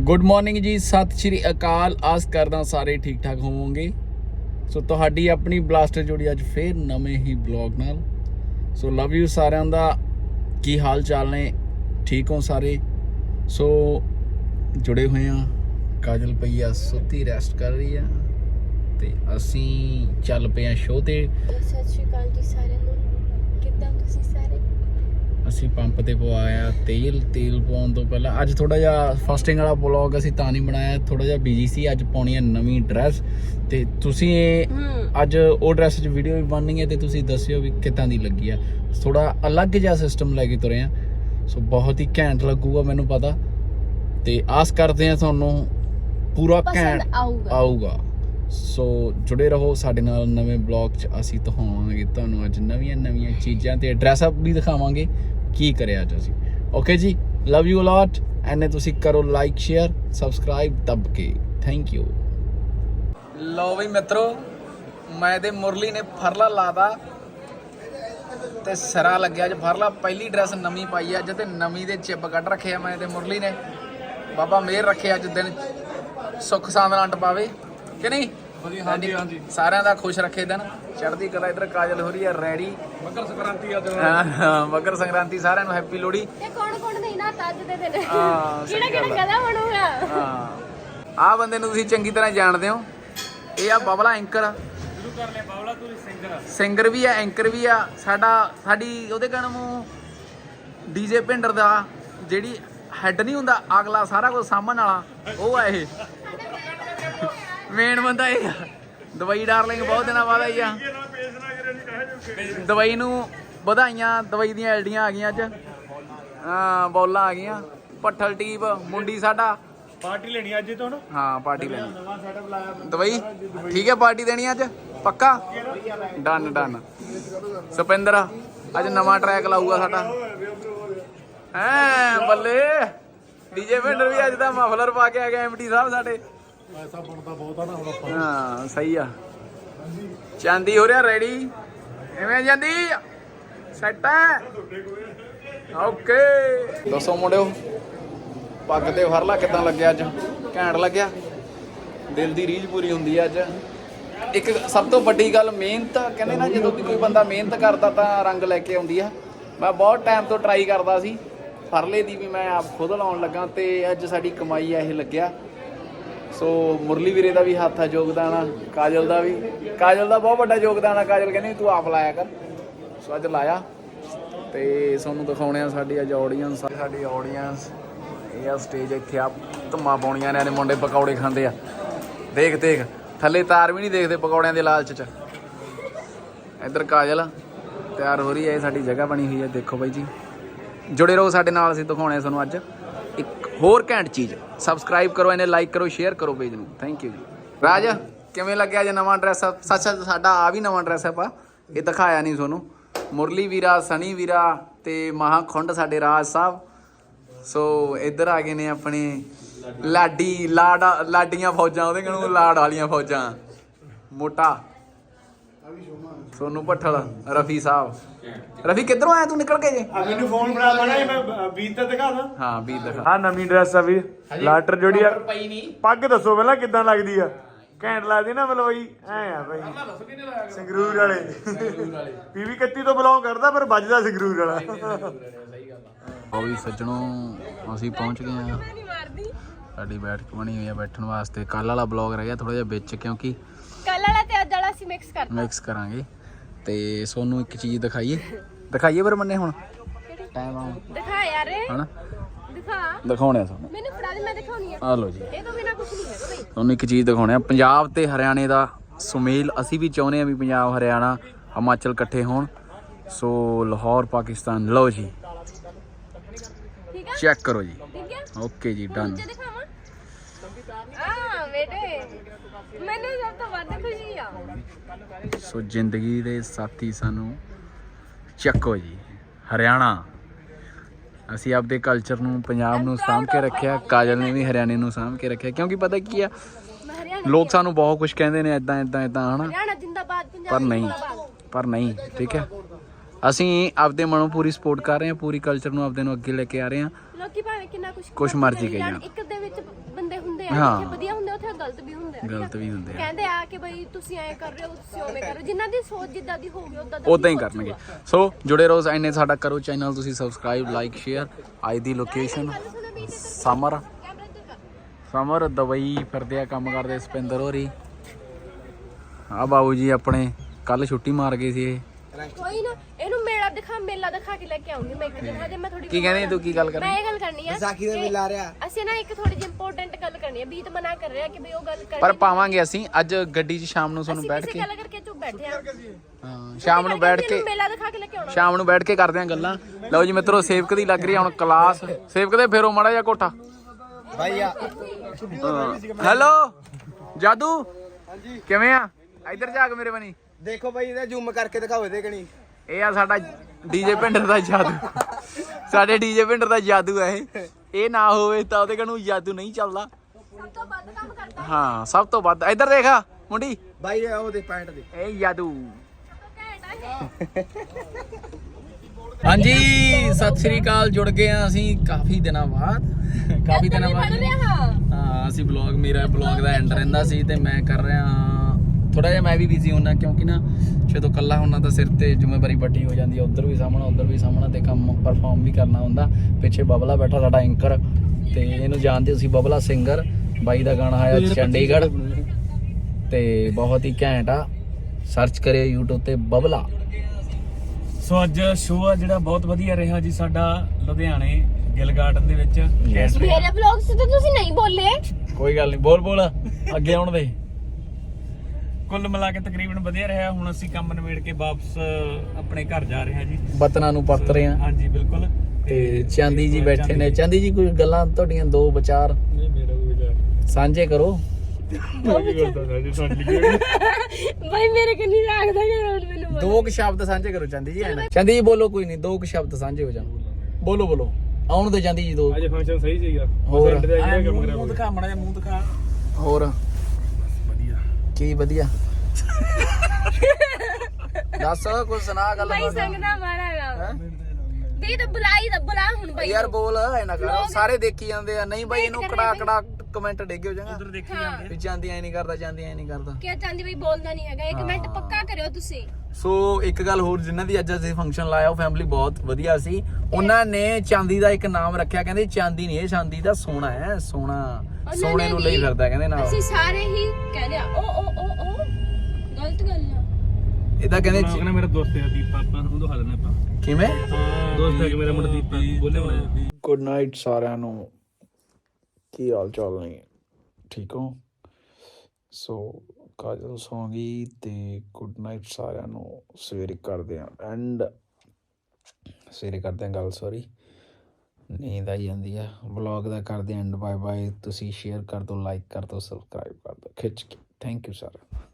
Good morning ਜੀ, ਸਤਿ ਸ਼੍ਰੀ ਅਕਾਲ। ਆਸ ਕਰਦਾ ਸਾਰੇ ਠੀਕ ਠਾਕ ਹੋਵੋਗੇ। ਸੋ ਤੁਹਾਡੀ ਆਪਣੀ ਬਲਾਸਟਰ ਜੋੜੀ ਅੱਜ ਫੇਰ ਨਵੇਂ ਹੀ ਬਲੌਗ ਨਾਲ। ਸੋ ਲਵ ਯੂ ਸਾਰਿਆਂ ਦਾ। ਕੀ ਹਾਲ ਚਾਲ ਨੇ? ਠੀਕ ਹੋ ਸਾਰੇ? ਸੋ ਜੁੜੇ ਹੋਏ ਆ ਕਾਜਲ ਪਈਆ ਸੁੱਤੀ ਰੈਸਟ ਕਰ ਰਹੀ ਆ। ਤੇ ਅਸੀਂ ਚੱਲ ਪਏ ਆ ਸ਼ੋਅ ਤੇ। ਸਤਿ ਸ਼੍ਰੀ ਅਕਾਲ ਜੀ ਸਾਰਿਆਂ ਨੂੰ। ਕਿੱਦਾਂ ਤੁਸੀਂ ਸਾਰੇ? ਅਸੀਂ ਪੰਪ ਤੇ ਪਵਾਇਆ ਤੇਲ ਤੇਲ ਪਵਾਉਣ ਤੋਂ ਪਹਿਲਾਂ ਅੱਜ ਥੋੜਾ ਜਿਹਾ ਫਾਸਟਿੰਗ ਵਾਲਾ ਵਲੌਗ ਅਸੀਂ ਤਾਂ ਨਹੀਂ ਬਣਾਇਆ ਥੋੜਾ ਜਿਹਾ ਬਿਜ਼ੀ ਸੀ ਅੱਜ ਪਾਉਣੀ ਹੈ ਨਵੀਂ ਡਰੈਸ ਤੇ ਤੁਸੀਂ ਅੱਜ ਉਹ ਡਰੈਸ 'ਚ ਵੀਡੀਓ ਵੀ ਬਣਨੀ ਹੈ ਤੇ ਤੁਸੀਂ ਦੱਸਿਓ ਵੀ ਕਿੱਦਾਂ ਦੀ ਲੱਗੀ ਆ। ਥੋੜਾ ਅਲੱਗ ਜਿਹਾ ਸਿਸਟਮ ਲੈ ਕੇ ਤੁਰੇ ਆ। ਸੋ ਬਹੁਤ ਹੀ ਘੈਂਟ ਲੱਗੂਗਾ ਮੈਨੂੰ ਪਤਾ ਤੇ ਆਸ ਕਰਦੇ ਆ ਤੁਹਾਨੂੰ ਪੂਰਾ ਘੈਂਟ ਆਊਗਾ। ਸੋ ਜੁੜੇ ਰਹੋ ਸਾਡੇ ਨਾਲ ਨਵੇਂ ਬਲੌਗ 'ਚ। ਅਸੀਂ ਦਿਖਾਵਾਂਗੇ ਤੁਹਾਨੂੰ ਅੱਜ ਨਵੀਆਂ ਨਵੀਆਂ ਚੀਜ਼ਾਂ ਤੇ ਐਡਰੈਸ ਅਪ ਵੀ ਦਿਖਾਵਾਂਗੇ। ਕੀ ਕਰਿਆ ਅੱਜ ਅਸੀਂ। ਓਕੇ ਜੀ ਲਵ ਯੂ ਅਲੋਟ ਐਨੇ ਤੁਸੀਂ ਕਰੋ ਲਾਈਕ ਸ਼ੇਅਰ ਸਬਸਕ੍ਰਾਈਬ ਦਬ ਕੇ। ਥੈਂਕ ਯੂ ਲਓ ਵੀ ਮਿੱਤਰੋ, ਮੈਂ ਤੇ ਮੁਰਲੀ ਨੇ ਫਰਲਾ ਲਾਦਾ ਤੇ ਸਰਾ ਲੱਗਿਆ ਅੱਜ। ਫਰਲਾ ਪਹਿਲੀ ਡਰੈਸ ਨਵੀਂ ਪਾਈ ਅੱਜ ਤੇ ਨਵੀਂ ਦੇ ਚਿੱਪ ਕੱਢ ਰੱਖਿਆ ਮੈਂ ਤੇ ਮੁਰਲੀ ਨੇ। ਬਾਬਾ ਮੇਰ ਰੱਖੇ ਅੱਜ ਦਿਨ ਸੁੱਖ ਸਾਂਦ ਨਾਲ ਟਪਾਵੇ ਕਿ ਨਹੀਂ? ਹਾਂਜੀ ਹਾਂਜੀ ਸਾਰਿਆਂ ਦਾ ਖੁਸ਼ ਰੱਖੇ ਦਿਨ। ਚੜ੍ਹਦੀ ਕਲਾ ਇਧਰ ਕਾਜਲ ਹੋ ਰਹੀ ਹੈ ਰੈਡੀ। ਮਕਰ ਸੰਕ੍ਰਾਂਤੀ ਅੱਜ ਮਕਰ ਸੰਕ੍ਰਾਂਤੀ ਸਾਰਿਆਂ ਨੂੰ ਹੈਪੀ ਲੋਹੜੀ। ਇਹ ਕੌਣ ਕੌਣ ਨਹੀਂ ਨਾ ਤੱਜ ਦੇ ਦਿਨ। ਹਾਂ, ਕਿਹੜਾ ਗੱਲ ਕਿਹੜਾ ਆ। ਗਦਾ ਬਣੂਗਾ? ਹਾਂ। ਆਹ ਬੰਦੇ ਨੂੰ ਤੁਸੀਂ ਚੰਗੀ ਤਰ੍ਹਾਂ ਜਾਣਦੇ ਹੋ। ਇਹ ਆ ਬਬਲਾ ਐਂਕਰ। ਸ਼ੁਰੂ ਕਰ ਲਿਆ ਬਾਵਲਾ ਤੂੰ ਸਿੰਗਰ ਸਿੰਗਰ ਵੀ ਆ ਐਂਕਰ ਵੀ ਆ। ਸਾਡਾ ਸਾਡੀ ਉਹਦੇ ਕਹਿਣ ਨੂੰ ਡੀਜੇ ਪਿੰਡਰ ਦਾ ਜਿਹੜੀ ਹੈੱਡ ਨਹੀਂ ਹੁੰਦਾ ਅਗਲਾ ਸਾਰਾ ਕੁਝ ਸਾਂਭਣ ਵਾਲਾ ਉਹ ਆ ਇਹ। ਮੇਨ ਬੰਦਾ ਇਹ ਆ। ਦਵਾਈ ਡਾਰਲਿੰਗ ਬਹੁਤ ਦਿਨਾਂ ਬਾਅਦ ਆਈ ਆ। ਦਵਾਈ ਨੂੰ ਵਧਾਈਆਂ ਦਵਾਈ ਦੀਆਂ ਐਲਡੀਆਂ ਆ ਗਈਆਂ ਅੱਜ। ਹਾਂ ਬੌਲਾਂ ਆ ਗਈਆਂ। ਪੱਠਲ ਟੀਪ ਮੁੰਡੀ ਸਾਡਾ। ਪਾਰਟੀ ਲੈਣੀ ਅੱਜ ਤੋਂ ਹਾਂ ਪਾਰਟੀ ਲੈਣੀ। ਨਵਾਂ ਸੈਟਅਪ ਲਾਇਆ ਦਵਾਈ? ਠੀਕ ਹੈ ਪਾਰਟੀ ਦੇਣੀ ਅੱਜ? ਪੱਕਾ? Done done. ਸੁਪਿੰਦਰ ਅੱਜ ਨਵਾਂ ਟਰੈਕ ਲਾਊਗਾ ਸਾਡਾ। ਐ ਬੱਲੇ। ਡੀਜੇ ਪਿੰਡਰ ਵੀ ਅੱਜ ਦਾ ਮਫਲਰ ਪਾ ਕੇ ਆ ਗਿਆ ਐਮਟੀ ਸਾਹਿਬ ਸਾਡੇ। ਐਸਾ ਬਣਦਾ ਬਹੁਤ ਆ ਨਾ ਹੁਣ ਆਪਾਂ ਹਾਂ, ਸਹੀ ਆ। ਚਾਂਦੀ ਹੋ ਰਿਹਾ ਰੈਡੀ ਐਵੇਂ ਜਾਂਦੀ? ਸੈੱਟ ਹੈ? ਓਕੇ ਦੱਸੋ ਮੁੰਡਿਓ, ਪੱਗ ਤੇ ਫਰਲਾ ਕਿਦਾਂ ਲੱਗਿਆ ਅੱਜ? ਘੈਂਟ ਲੱਗਿਆ? ਦਿਲ ਦੀ ਰੀਝ ਪੂਰੀ ਹੁੰਦੀ ਹੈ ਅੱਜ। ਇੱਕ ਸਭ ਤੋਂ ਵੱਡੀ ਗੱਲ ਮਿਹਨਤ ਕਹਿੰਦੇ ਨਾ, ਜਦੋਂ ਵੀ ਕੋਈ ਬੰਦਾ ਮਿਹਨਤ ਕਰਦਾ ਤਾਂ ਰੰਗ ਲੈ ਕੇ ਆਉਂਦੀ ਆ। ਮੈਂ ਬਹੁਤ ਟਾਈਮ ਤੋਂ ਟਰਾਈ ਕਰਦਾ ਸੀ। ਫਰਲੇ ਦੀ ਵੀ ਮੈਂ ਆਪ ਖੁਦ ਲਾਉਣ ਲੱਗਾ ਤੇ ਅੱਜ ਸਾਡੀ ਕਮਾਈ ਆ, ਇਹ ਲੱਗਿਆ। ਸੋ ਮੁਰਲੀ ਵੀਰੇ ਦਾ ਵੀ ਹੱਥ ਆ ਯੋਗਦਾਨ ਆ, ਕਾਜਲ ਦਾ ਵੀ। ਕਾਜਲ ਦਾ ਬਹੁਤ ਵੱਡਾ ਯੋਗਦਾਨ ਆ, ਕਾਜਲ ਕਹਿੰਦੀ ਤੂੰ ਆਪ ਲਾਇਆ ਕਰ। ਸੋ ਅੱਜ ਲਾਇਆ। ਤੇ ਤੁਹਾਨੂੰ ਦਿਖਾਉਣੇ ਆ ਸਾਡੀ ਅੱਜ ਆਡੀਅנס ਸਾਡੀ ਆਡੀਅנס ਇਹ ਆ ਸਟੇਜ ਇੱਥੇ ਆ, ਧਮਾ ਪਾਉਣੀਆਂ ਨੇ ਮੁੰਡੇ ਪਕੌੜੇ ਖਾਂਦੇ ਆ। ਦੇਖ ਦੇਖ, ਥੱਲੇ ਤਾਰ ਵੀ ਨਹੀਂ ਦੇਖਦੇ ਪਕੌੜਿਆਂ ਦੇ ਲਾਲਚ ਚ। ਇੱਧਰ ਕਾਜਲ, ਤਿਆਰ ਹੋ ਰਹੀ ਹੈ, ਇਹ ਸਾਡੀ ਜਗ੍ਹਾ ਬਣੀ ਹੋਈ ਹੈ, ਦੇਖੋ ਬਾਈ ਜੀ। ਜੁੜੇ ਰਹੋ ਸਾਡੇ ਨਾਲ, ਅਸੀਂ ਦਿਖਾਉਣੇ ਆ ਤੁਹਾਨੂੰ ਅੱਜ। ਹੋਰ ਘੈਂਟ ਚੀਜ਼। ਸਬਸਕ੍ਰਾਈਬ ਕਰੋ, ਇਹਨੇ ਲਾਈਕ ਕਰੋ ਸ਼ੇਅਰ ਕਰੋ ਪੇਜ ਨੂੰ। ਥੈਂਕ ਯੂ ਜੀ। ਰਾਜ, ਕਿਵੇਂ ਲੱਗਿਆ ਜੇ ਨਵਾਂ ਡਰੈਸ ਸੱਚ ਸੱਚ ਸਾਡਾ ਆ ਵੀ ਨਵਾਂ ਡਰੈਸ ਹੈ ਪਾ। ਇਹ ਦਿਖਾਇਆ ਨਹੀਂ ਤੁਹਾਨੂੰ ਮੁਰਲੀ ਵੀਰਾ ਸਣੀ ਵੀਰਾ ਤੇ ਮਹਾ ਖੁੰਡ ਸਾਡੇ ਰਾਜ ਸਾਹਿਬ। ਸੋ ਇੱਧਰ ਆ ਗਏ ਨੇ ਆਪਣੇ ਲਾਡੀ, ਲਾਡ, ਲਾਡੀਆਂ ਫੌਜਾਂ, ਉਹਦੇ ਨੂੰ ਲਾੜ ਵਾਲੀਆਂ ਫੌਜਾਂ। ਮੋਟਾ। ਸੋਨੂੰ ਭੱਠਲ ਰਫੀ ਸਾਹਿਬ। ਰਫੀ ਕਿੱਧਰੋਂ ਆਇਆ ਤੂੰ ਨਿਕਲ ਕੇ ਜੇ? ਆ ਮੈਨੂੰ ਫੋਨ ਬਣਾ ਬਣਾ ਮੈਂ ਬੀਤ ਤੇ ਦਿਖਾ ਦਾਂ। ਹਾਂ ਵੀ ਦਿਖਾ। ਆ ਨਵੀਂ ਡਰੈਸ ਆ ਵੀ ਲਾਟਰ ਜੋੜੀ ਆ। ਪਈ ਨਹੀਂ ਪੱਗ ਦੱਸੋ ਪਹਿਲਾਂ ਕਿੱਦਾਂ ਲੱਗਦੀ ਆ? ਘੈਂਟ ਲੱਗਦੀ ਨਾ ਮਤਲਬ ਬਈ ਐ ਆ ਬਈ। ਸੰਗਰੂਰ ਵਾਲੇ। ਪੀਵੀ 31 ਤੋਂ ਬਿਲੋਂਗ ਕਰਦਾ ਪਰ ਵੱਜਦਾ ਸੰਗਰੂਰ ਵਾਲਾ। ਉਹ ਵੀ ਸੱਜਣੋ ਅਸੀਂ ਪਹੁੰਚ ਗਏ ਆ ਸਾਡੀ ਬੈਠਕ ਬਣੀ ਹੋਈ ਆ ਬੈਠਣ ਵਾਸਤੇ। ਕੱਲ ਵਾਲਾ ਬਲੌਗ ਰਹਿ ਗਿਆ ਥੋੜਾ ਜਿਹਾ ਵਿੱਚ ਕਿਉਂਕਿ ਕੱਲ ਵਾਲਾ ਅਸੀਂ ਮਿਕਸ ਕਰਤਾ ਮਿਕਸ ਕਰਾਂਗੇ। ਤੇ ਸੋਨੂੰ ਇੱਕ ਚੀਜ਼ ਦਿਖਾਈਏ। ਦਿਖਾਈਏ ਫਿਰ ਮੰਨੇ ਹੁਣ। ਟਾਈਮ ਆ ਦਿਖਾ ਯਾਰ। ਹਨਾ? ਦਿਖਾ। ਦਿਖਾਉਣੇ ਆ ਮੈਨੂੰ ਫੜਾ ਦੇ ਮੈਂ ਦਿਖਾਉਣੀ ਆ। ਆ ਲਓ ਜੀ। ਇਹ ਤੋਂ ਬਿਨਾ ਕੁਝ ਨਹੀਂ ਹੈਗਾ ਬਈ ਤੁਹਾਨੂੰ ਇੱਕ ਚੀਜ਼ ਦਿਖਾਉਣੇ ਆ। ਪੰਜਾਬ ਤੇ ਹਰਿਆਣੇ ਦਾ ਸੁਮੇਲ ਅਸੀਂ ਵੀ ਚਾਹੁੰਦੇ ਆ ਵੀ ਪੰਜਾਬ ਹਰਿਆਣਾ ਹਿਮਾਚਲ ਇਕੱਠੇ ਹੋਣ। ਸੋ ਲਾਹੌਰ ਪਾਕਿਸਤਾਨ ਲਓ ਜੀ। ਠੀਕ ਆ? ਚੈੱਕ ਕਰੋ ਜੀ। ਠੀਕ ਹੈ ਓਕੇ ਜੀ ਡਨ ਦਿਖਾਵਾਂ? ਆ। ਬੇਟੇ। ਮੈਨੂੰ ਸਭ ਤੋਂ ਵੱਧ ਖੁਸ਼ੀ ਆ। ਸੋ ਜ਼ਿੰਦਗੀ ਦੇ ਸਾਥੀ ਸਾਨੂੰ ਚੱਕੋ ਜੀ ਹਰਿਆਣਾ। ਅਸੀਂ ਆਪਦੇ ਕਲਚਰ ਨੂੰ ਪੰਜਾਬ ਨੂੰ ਸਾਂਭ ਕੇ ਰੱਖਿਆ ਕਾਜਲ ਨੇ ਵੀ ਹਰਿਆਣੇ ਨੂੰ ਸਾਂਭ ਕੇ ਰੱਖਿਆ। ਕਿਉਂਕਿ ਪਤਾ ਕੀ ਆ ਲੋਕ ਸਾਨੂੰ ਬਹੁਤ ਕੁਝ ਕਹਿੰਦੇ ਨੇ ਇਦਾਂ ਇਦਾਂ ਇਦਾਂ ਹਨਾ? ਹਰਿਆਣਾ ਜਿੰਦਾਬਾਦ ਪੰਜਾਬ ਪਰ ਨਹੀਂ। ਪਰ ਨਹੀਂ ਠੀਕ ਹੈ? ਅਸੀਂ ਆਪਦੇ ਮਨੋਂ ਪੂਰੀ ਸਪੋਰਟ ਕਰ ਰਹੇ ਹਾਂ ਪੂਰੀ ਕਲਚਰ ਨੂੰ ਆਪਦੇ ਨੂੰ ਅੱਗੇ ਲੈ ਕੇ ਆ ਰਹੇ ਹਾਂ। ਲੋਕੀ ਭਾਵੇਂ ਕਿੰਨਾ ਕੁਛ ਕੁਛ ਮਰਜ਼ੀ ਕਹੀ ਜਾਣ। ਇੱਕ ਦੇ ਵਿੱਚ ਹੁੰਦੇ ਆ। ਜਿੱਥੇ ਵਧੀਆ ਹੁੰਦੇ ਗਲਤ ਵੀ ਹੁੰਦੇ ਆ? ਗਲਤ ਵੀ ਹੁੰਦੇ ਆ। ਕਹਿੰਦੇ ਆ ਕਿ ਬਈ ਤੁਸੀਂ ਐਂ ਕਰ ਰਹੇ ਹੋ ਤੁਸੀਂ ਉਵੇਂ ਕਰ ਰਹੇ ਹੋ। ਜਿਨ੍ਹਾਂ ਦੀ ਸੋਚ ਜਿੱਦਾਂ ਦੀ ਹੋਊਗੀ ਉਦਾਂ ਦਾ ਉਦਾਂ ਹੀ। ਕਰਨਗੇ। ਸੋ ਜੁੜੇ ਰਹੋ ਐਨੇ ਸਾਡਾ ਕਰੋ ਚੈਨਲ ਤੁਸੀਂ ਸਬਸਕ੍ਰਾਈਬ ਲਾਈਕ ਸ਼ੇਅਰ ਅੱਜ ਦੀ ਲੋਕੇਸ਼ਨ ਸਮਰ ਕਰ? ਸਮਰ ਦਵਾਈ ਫਿਰਦੇ ਆ ਕੰਮ ਕਰਦੇ ਸਪਿੰਦਰ ਹੋਰੀ। ਆ ਬਾਬੂ ਜੀ ਆਪਣੇ ਕੱਲ ਛੁੱਟੀ ਮਾਰ ਗਏ ਸੀ ਇਹ। ਕੋਈ ਨਾ ਇਹਨੂੰ ਮੇਲਾ ਦਿਖਾ ਮੇਲਾ ਦਿਖਾ ਕੇ ਲੈ ਕੇ ਆਉਂਗੀ ਮੈਂ ਇੱਕ ਦਿਨ ਹਜੇ ਮੈਂ ਥੋੜੀ ਕੀ ਕਹਿੰਦੀ ਤੂੰ ਕੀ ਗੱਲ ਕਰਨੀ? ਮੈਂ ਇਹ ਗੱਲ ਕਰਨੀ ਆ ਵਿਸਾਖੀ ਦਾ ਮੇਲਾ ਆ ਰਿਹਾ। ਅਸੀਂ ਨਾ ਇੱਕ ਥੋੜੀ ਜਿਹੀ ਇੰਪੋਰਟੈਂਟ ਗੱਲ ਕਰਨੀ ਆ ਬੀਤ ਮਨਾ ਕਰ ਰਿਹਾ ਕਿ ਬਈ ਉਹ ਗੱਲ ਕਰਨੀ ਪਰ ਪਾਵਾਂਗੇ ਅਸੀਂ ਅੱਜ ਗੱਡੀ 'ਚ ਸ਼ਾਮ ਨੂੰ ਤੁਹਾਨੂੰ ਬੈਠ ਕੇ ਗੱਲ ਕਰਕੇ ਚੁੱਪ ਬੈਠੇ ਆ। ਹਾਂ ਸ਼ਾਮ ਨੂੰ ਬੈਠ ਕੇ ਮੇਲਾ ਦਿਖਾ ਕੇ ਲੈ ਕੇ ਆਉਣਾ। ਸ਼ਾਮ ਨੂੰ ਬੈਠ ਕੇ ਕਰਦੇ ਆ ਗੱਲਾਂ। ਲਓ ਜੀ ਮਿੱਤਰੋ ਸੇਵਕ ਦੀ ਲੱਗ ਰਹੀ ਹੁਣ ਕਲਾਸ। ਸੇਵਕ ਦੇ ਫੇਰੋ ਮਾੜਾ ਜਿਹਾ ਕੋਠਾ। ਭਾਈ ਆ। ਹੈਲੋ ਜਾਦੂ? ਕਿਵੇਂ ਆ? ਇੱਧਰ ਜਾ ਕੇ ਮੇਰੇ ਬਣੀ। ਦੇਖੋ ਭਾਈ ਇਹਦਾ ਜ਼ੂਮ ਕਰਕੇ ਦਿਖਾਓ ਇਹਦੇ ਕਣੀ ਇਹ ਆ ਸਾਡਾ ਡੀਜੇ ਪਿੰਡਰ ਦਾ ਜਾਦੂ। ਸਾਡੇ ਡੀਜੇ ਪਿੰਡਰ ਦਾ ਜਾਦੂ ਹੈ ਇਹ। ਇਹ ਨਾ ਹੋਵੇ ਤਾਂ ਉਹਦੇ ਕਨੂੰ ਜਾਦੂ ਨਹੀਂ ਚੱਲਦਾ। ਸਭ ਤੋਂ ਵੱਧ ਕੰਮ ਕਰਦਾ ਹਾਂ ਸਭ ਤੋਂ ਵੱਧ। ਇੱਧਰ ਦੇਖਾ ਮੁੰਡੀ। ਭਾਈ ਇਹ ਉਹ ਦੇ ਪੈਂਟ ਦੇ ਇਹ ਜਾਦੂ। ਹਾਂਜੀ ਸਤਿ ਸ੍ਰੀ ਅਕਾਲ ਜੁੜ ਗਏ ਆ ਅਸੀਂ ਕਾਫੀ ਦਿਨਾਂ ਬਾਅਦ। ਕਾਫੀ ਦਿਨਾਂ ਬਾਅਦ। ਹਾਂ ਅਸੀਂ ਬਲੌਗ ਮੇਰਾ ਬਲੌਗ ਦਾ ਐਂਡ ਰਹਿੰਦਾ ਸੀ ਤੇ ਮੈਂ ਕਰ ਰਿਹਾ ਥੋੜਾ ਜਿਹਾ ਮੈਂ ਵੀ ਬਿਜ਼ੀ ਹੁੰਨਾ ਕਿਉਂਕਿ ਨਾ ਜਦੋਂ ਕੱਲਾ ਹੁੰਨਾ ਤਾਂ ਸਿਰ ਤੇ ਜ਼ਿੰਮੇਵਾਰੀ ਵੱਡੀ ਹੋ ਜਾਂਦੀ ਹੈ ਉਧਰ ਵੀ ਸਾਹਮਣਾ ਉਧਰ ਵੀ ਸਾਹਮਣਾ ਤੇ ਕੰਮ ਪਰਫਾਰਮ ਵੀ ਕਰਨਾ ਹੁੰਦਾ। ਪਿੱਛੇ ਬਬਲਾ ਬੈਠਾ ਸਾਡਾ ਐਂਕਰ ਤੇ ਇਹਨੂੰ ਜਾਣਦੇ ਤੁਸੀਂ ਬਬਲਾ ਸਿੰਗਰ ਬਾਈ ਦਾ ਗਾਣਾ ਆਇਆ ਚੰਡੀਗੜ੍ਹ। ਤੇ ਬਹੁਤ ਹੀ ਘੈਂਟ ਆ ਸਰਚ ਕਰਿਓ YouTube ਤੇ ਬਬਲਾ। ਸੋ ਅੱਜ ਸ਼ੋਅ ਆ ਜਿਹੜਾ ਬਹੁਤ ਵਧੀਆ ਰਿਹਾ ਜੀ ਸਾਡਾ ਲੁਧਿਆਣੇ ਗਿਲ ਗਾਰਡਨ ਦੇ ਵਿੱਚ. ਮੇਰੇ ਵਲੌਗ 'ਚ ਤਾਂ ਤੁਸੀਂ ਨਹੀਂ ਬੋਲੇ। ਕੋਈ ਗੱਲ ਨਹੀਂ ਬੋਲ ਬੋਲ ਅੱਗੇ ਆਉਣ ਦੇ। ਕੁੱਲ ਮਿਲਾ ਕੇ ਤਕਰੀਬਨ ਵਧੀਆ ਰਿਹਾ। ਹੁਣ ਅਸੀਂ ਕੰਮ ਨਿਬੇੜ ਕੇ ਵਾਪਸ ਆਪਣੇ ਘਰ ਜਾ ਰਹੇ ਹਾਂ ਜੀ। ਬਤਨਾਂ ਨੂੰ ਪਰਤ ਰਹੇ ਆ ਹਾਂਜੀ ਬਿਲਕੁਲ। ਤੇ ਚਾਂਦੀ ਜੀ ਬੈਠੇ ਨੇ। ਚਾਂਦੀ ਜੀ ਕੋਈ ਗੱਲਾਂ ਤੁਹਾਡੀਆਂ? ਦੋ ਵਿਚਾਰ। ਨਹੀਂ ਮੇਰਾ ਕੋਈ ਵਿਚਾਰ। ਸਾਂਝੇ ਕਰੋ। ਬਈ ਮੇਰੇ ਕੰਨੀ ਲੱਗਦਾ ਕਿ ਮੈਨੂੰ ਦੋ ਕੁ ਸ਼ਬਦ ਸਾਂਝੇ ਕਰੋ ਚਾਂਦੀ ਜੀ ਐਂ ਨਾ। ਚਾਂਦੀ ਜੀ ਬੋਲੋ ਕੋਈ ਨਹੀਂ। ਦੋ ਕੁ ਸ਼ਬਦ ਸਾਂਝੇ ਹੋ ਜਾਣ। ਬੋਲੋ ਬੋਲੋ। ਆਉਣ ਦੇ ਚਾਂਦੀ ਜੀ ਦੋ। ਅੱਜ ਫੰਕਸ਼ਨ ਸਹੀ ਸੀਗਾ। ਹੋਰ। ਮੂੰਹ ਦਿਖਾ ਮੜਾ ਜਿਹਾ ਮੂੰਹ ਦਿਖਾ। ਹੋਰ। ਕੀ ਵਧੀਆ? ਦੱਸ ਕੁਝ ਸੁਣਾ ਗੱਲ ਬਈ ਸੰਗ ਨਾ ਮਾਰਾਗਾ ਵੀ ਤਾਂ ਬੁਲਾਈ ਦਾ ਬੁਲਾ ਹੁਣ ਬਈ ਯਾਰ ਬੋਲ ਐ ਨਾ ਕਰ। ਸਾਰੇ ਦੇਖੀ ਜਾਂਦੇ ਆ। ਨਹੀਂ ਬਾਈ ਇਹਨੂੰ ਕੜਾ ਕੜਾ ਕਮੈਂਟ ਡੇਗੇ ਹੋ ਜਾਗਾ ਉਧਰ ਦੇਖੀ ਹਾਂ। ਵੀ ਚਾਂਦੀ ਐ ਨਹੀਂ ਕਰਦਾ ਚਾਂਦੀ ਐ ਨਹੀਂ ਕਰਦਾ। ਕਿਆ ਚਾਹੁੰਦੀ ਬਈ ਬੋਲਦਾ ਨਹੀਂ ਹੈਗਾ ਇੱਕ ਮਿੰਟ ਪੱਕਾ ਕਰਿਓ ਤੁਸੀਂ। ਸੋ ਇੱਕ ਗੱਲ ਹੋਰ ਜਿਨ੍ਹਾਂ ਦੀ ਅੱਜ ਅਸੀਂ ਫੰਕਸ਼ਨ ਲਾਇਆ ਉਹ ਫੈਮਿਲੀ ਬਹੁਤ ਵਧੀਆ ਸੀ। ਉਹਨਾਂ ਨੇ ਚਾਂਦੀ ਦਾ ਇੱਕ ਨਾਮ ਰੱਖਿਆ ਕਹਿੰਦੇ ਚਾਂਦੀ ਨਹੀਂ ਇਹ ਚਾਂਦੀ ਦਾ ਸੋਨਾ ਹੈ ਸੋਨਾ। ਉਹਨਾਂ ਸੋਨੇ ਨੇ ਨੂੰ ਲਈ ਵੀ- ਫਿਰਦਾ ਕਹਿੰਦੇ ਨਾਲ। ਅਸੀਂ ਸਾਰੇ ਹੀ ਕਹਿ ਰਹੇ ਆ ਓ ਓ ਓ ਓ ਗਲਤ ਗੱਲ ਆ। ਇਹ ਤਾਂ ਕਹਿੰਦੇ ਕਹਿੰਦਾ ਮੇਰਾ ਦੋਸਤ ਹੈ ਦੀਪਾ ਆਪਾਂ ਉਹਨੂੰ ਖਾ ਲੈਣਾ ਆਪਾਂ। ਕਿਵੇਂ? ਦੋਸਤ ਹੈ ਕਿ ਮੇਰਾ ਮੁੰਡਾ ਦੀਪਾ ਬੋਲੇ ਹੋਣਾ। ਗੁੱਡ ਨਾਈਟ ਸਾਰਿਆਂ ਨੂੰ। ਕੀ ਹਾਲ ਚਾਲ ਨੇ? ਠੀਕ ਹੋ? ਸੋ ਕਾਜਲ ਸੌਂਗੀ ਤੇ ਗੁੱਡ ਨਾਈਟ ਸਾਰਿਆਂ ਨੂੰ ਸਵੇਰੇ ਕਰਦੇ ਆ ਐਂਡ ਸਵੇਰੇ ਕਰਦੇ ਆ ਗੱਲ ਸੌਰੀ ਨੀਂਦ ਆਈ ਜਾਂਦੀ ਆ। ਵਲੌਗ ਦਾ ਕਰਦੇ ਐਂਡ ਬਾਏ ਬਾਏ ਤੁਸੀਂ ਸ਼ੇਅਰ ਕਰ ਦਿਓ ਲਾਈਕ ਕਰ ਦਿਓ ਸਬਸਕ੍ਰਾਈਬ ਕਰ ਦਿਓ। ਖਿੱਚ ਕੇ। ਥੈਂਕ ਯੂ ਸਾਰਿਆਂ ਨੂੰ।